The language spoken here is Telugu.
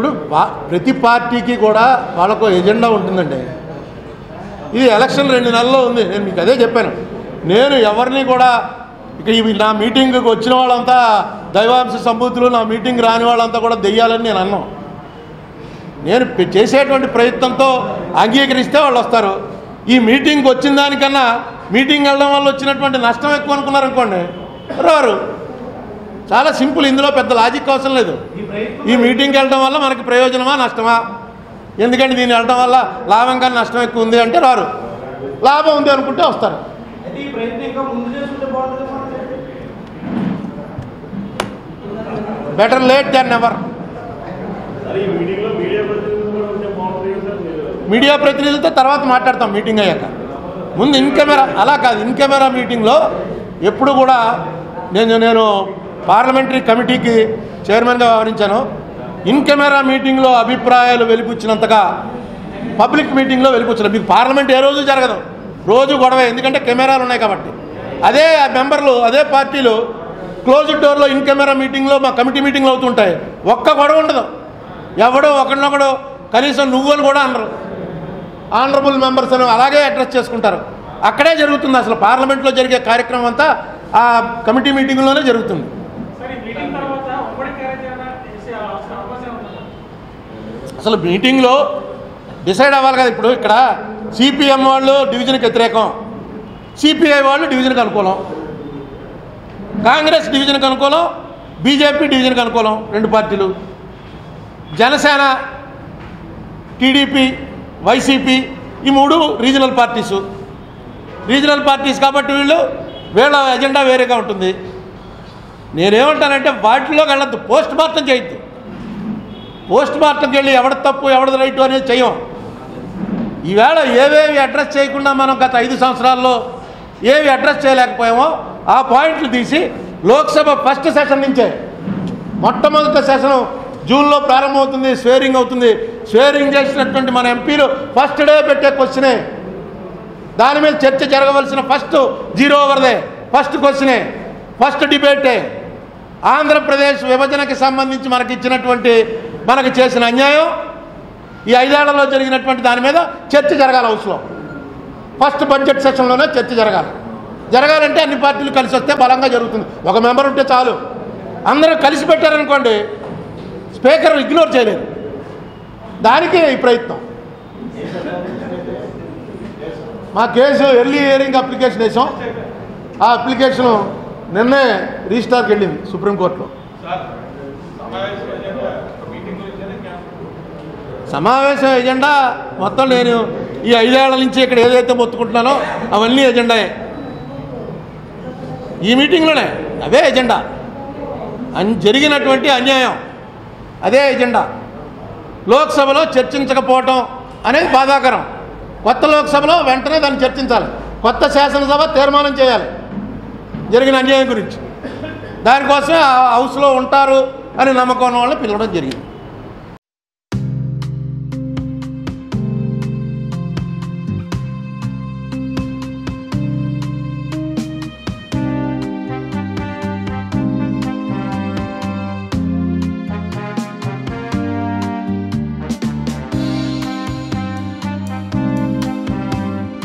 ఇప్పుడు పా- ప్రతి పార్టీకి కూడా వాళ్ళకు ఎజెండా ఉంటుందండి. ఇది ఎలక్షన్ రెండు నెలల్లో ఉంది. నేను మీకు అదే చెప్పాను. నేను ఎవరిని కూడా ఇక ఇవి నా మీటింగ్కి వచ్చిన వాళ్ళంతా దైవాంశ సంబూతులు నా మీటింగ్ రాని వాళ్ళంతా కూడా దెయ్యాలని నేను అన్నాను నేను చేసేటువంటి ప్రయత్నంతో అంగీకరిస్తే వాళ్ళు వస్తారు. ఈ మీటింగ్కి వచ్చిన దానికన్నా మీటింగ్ వెళ్ళడం వల్ల వచ్చినటువంటి నష్టం ఎక్కువ అనుకున్నారనుకోండి రారు. చాలా సింపుల్ ఇందులో పెద్ద లాజిక్ అవసరం లేదు. ఈ మీటింగ్కి వెళ్ళడం వల్ల మనకి ప్రయోజనమా నష్టమా? ఎందుకంటే దీన్ని వెళ్ళడం వల్ల లాభం కానీ నష్టం ఎక్కువ ఉంది అంటే రారు. లాభం ఉంది అనుకుంటే వస్తారు. Better late than never media ప్రతినిధులతో తర్వాత మాట్లాడతాం మీటింగ్ అయ్యాక. ముందు ఇన్ కెమెరా అలా కాదు ఇన్ కెమెరా మీటింగ్లో ఎప్పుడు కూడా నేను నేను పార్లమెంటరీ కమిటీకి చైర్మన్గా వ్యవహరించాను. ఇన్ కెమెరా మీటింగ్లో అభిప్రాయాలు వెలిపించినంతగా పబ్లిక్ మీటింగ్లో వెలిపించలేదు మీకు పార్లమెంట్ ఏ రోజు జరగదు. రోజు గొడవ ఎందుకంటే కెమెరాలు ఉన్నాయి కాబట్టి. అదే ఆ మెంబర్లు అదే పార్టీలు క్లోజ్డ్ డోర్లో ఇన్ కెమెరా మీటింగ్లో మా కమిటీ మీటింగ్లు అవుతుంటాయి. ఒక్క గొడవ ఉండదు. ఎవడో ఒకడినొకడు కనీసం నువ్వు అని కూడా అనరు. ఆనరబుల్ మెంబర్స్ అని అలాగే అడ్రస్ చేసుకుంటారు. అక్కడే జరుగుతుంది. అసలు పార్లమెంట్లో జరిగే కార్యక్రమం అంతా ఆ కమిటీ మీటింగ్లోనే జరుగుతుంది. అసలు మీటింగ్లో డిసైడ్ అవ్వాలి కదా ఇప్పుడు ఇక్కడ? సిపిఎం వాళ్ళు డివిజన్కి వ్యతిరేకం. సిపిఐ వాళ్ళు డివిజన్కి అనుకూలం. కాంగ్రెస్ డివిజన్కి అనుకూలం బీజేపీ డివిజన్కి అనుకూలం రెండు పార్టీలు. జనసేన టీడీపీ వైసీపీ ఈ మూడు రీజనల్ పార్టీసు. రీజనల్ పార్టీస్ కాబట్టి వీళ్ళు వీళ్ళ ఎజెండా వేరేగా ఉంటుంది. నేనేమంటానంటే వాటిలోకి వెళ్ళద్దు. పోస్ట్ మార్టం చేయొద్దు. పోస్ట్ మార్టంకి వెళ్ళి ఎవడ తప్పు ఎవడది రైట్ అనేది చేయం. ఈవేళ ఏవేవి అడ్రస్ చేయకుండా మనం గత ఐదు సంవత్సరాల్లో ఏవి అడ్రస్ చేయలేకపోయామో ఆ పాయింట్లు తీసి లోక్సభ ఫస్ట్ సెషన్ నుంచే మొట్టమొదటి సెషన్ జూన్లో ప్రారంభమవుతుంది స్వేరింగ్ అవుతుంది. స్వేరింగ్ చేసినటువంటి మన ఎంపీలు ఫస్ట్ డే పెట్టే క్వశ్చనే. దాని మీద చర్చ జరగవలసిన ఫస్ట్ జీరో ఓవర్దే ఫస్ట్ క్వశ్చనే. ఫస్ట్ డిబేటే. ఆంధ్రప్రదేశ్ విభజనకి సంబంధించి మనకి ఇచ్చినటువంటి మనకు చేసిన అన్యాయం ఈ ఐదేళ్ళలో జరిగినటువంటి దాని మీద చర్చ జరగాలి హౌస్లో ఫస్ట్ బడ్జెట్ సెషన్లోనే చర్చ జరగాలి. జరగాలంటే అన్ని పార్టీలు కలిసి వస్తే బలంగా జరుగుతుంది. ఒక మెంబర్ ఉంటే చాలు. అందరూ కలిసి పెట్టారనుకోండి స్పీకర్ ఇగ్నోర్ చేయలేదు. దానికే ఈ ప్రయత్నం. మా కేసు ఎర్లీ హియరింగ్ అప్లికేషన్ వేసాం ఆ అప్లికేషన్ నిన్నే రిజిస్టార్కి వెళ్ళింది సుప్రీంకోర్టులో సమావేశం ఎజెండా మొత్తం నేను ఈ ఐదేళ్ళ నుంచి ఇక్కడ ఏదైతే మొత్తుకుంటున్నానో అవన్నీ ఎజెండాయే ఈ మీటింగ్లోనే అవే ఎజెండా అన్ జరిగినటువంటి అన్యాయం అదే ఎజెండా లోక్సభలో చర్చించకపోవటం అనేది బాధాకరం. కొత్త లోక్సభలో వెంటనే దాన్ని చర్చించాలి. కొత్త శాసనసభ తీర్మానం చేయాలి. జరిగిన అన్యాయం గురించి. దానికోసమే ఆ హౌస్లో ఉంటారు అని నమ్మకం వాళ్ళు వాళ్ళని పిలవడం జరిగింది.